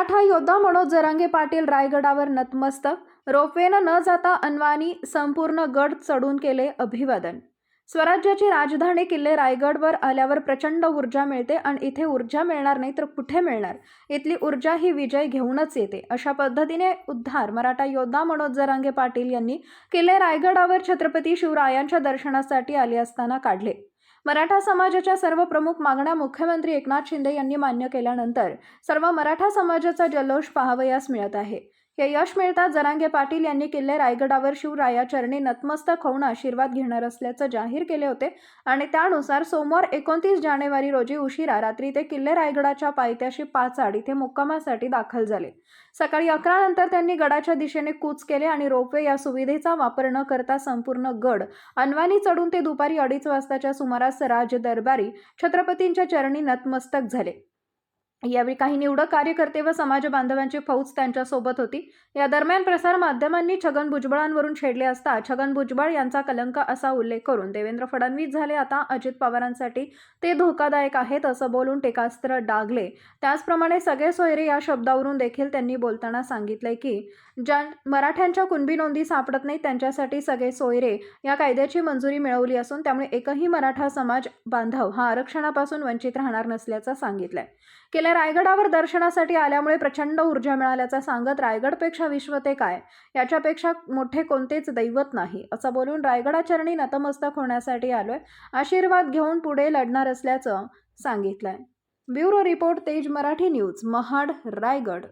मराठा योद्धा मनोज जरांगे पाटील रायगडावर नतमस्तक. रोपवेनं न जाता अनवानी संपूर्ण गड चढून केले अभिवादन. स्वराज्याची राजधानी किल्ले रायगडवर आल्यावर प्रचंड ऊर्जा मिळते आणि इथे ऊर्जा मिळणार नाही तर कुठे मिळणार? इथली ऊर्जा ही विजय घेऊनच येते. अशा पद्धतीने उद्धार मराठा योद्धा मनोज जरांगे पाटील यांनी किल्ले रायगडावर छत्रपती शिवरायांच्या दर्शनासाठी आले असताना काढले. मराठा समाजाच्या सर्व प्रमुख मागण्या मुख्यमंत्री एकनाथ शिंदे यांनी मान्य केल्यानंतर सर्व मराठा समाजाचा जल्लोष पाहावयास मिळत आहे. हे यश मिळताच जरांगे पाटील यांनी किल्ले रायगडावर शिवराया चरणी नतमस्तक होऊन आशीर्वाद घेणार असल्याचं जाहीर केले होते. आणि त्यानुसार सोमवार एकोणतीस जानेवारी रोजी उशिरा रात्री ते किल्ले रायगडाच्या पायथ्याशी पाचाड इथे मुक्कामासाठी दाखल झाले. सकाळी अकरा नंतर त्यांनी गडाच्या दिशेने कूच केले आणि रोपवे या सुविधेचा वापर न करता संपूर्ण गड अनवानी चढून ते दुपारी अडीच वाजताच्या सुमारास राज दरबारी छत्रपतींच्या चरणी नतमस्तक झाले. यावेळी काही निवडक कार्यकर्ते व समाज बांधवांची फौज त्यांच्यासोबत होती. या दरम्यान प्रसार माध्यमांनी छगन भुजबळांवरून छेडले असता छगन भुजबळ यांचा कलंक असा उल्लेख करून देवेंद्र फडणवीस झाले. आता अजित पवारांसाठी ते धोकादायक आहेत असं बोलून टेकास्त्र डागले. त्याचप्रमाणे सगळे सोयरे या शब्दावरून देखील त्यांनी बोलताना सांगितले की ज्या मराठ्यांच्या कुणबी नोंदी सापडत नाही त्यांच्यासाठी सगळे सोयरे या कायद्याची मंजुरी मिळवली असून त्यामुळे एकही मराठा समाज बांधव हा आरक्षणापासून वंचित राहणार नसल्याचं सांगितलंय. त्या रायगडावर दर्शनासाठी आल्यामुळे प्रचंड ऊर्जा मिळाल्याचं सांगत रायगडपेक्षा विश्व ते काय? याच्यापेक्षा मोठे कोणतेच दैवत नाही असं बोलून रायगडाचरणी नतमस्तक होण्यासाठी आलोय. आशीर्वाद घेऊन पुढे लढणार असल्याचं सांगितलंय. ब्युरो रिपोर्ट तेज मराठी न्यूज महाड रायगड.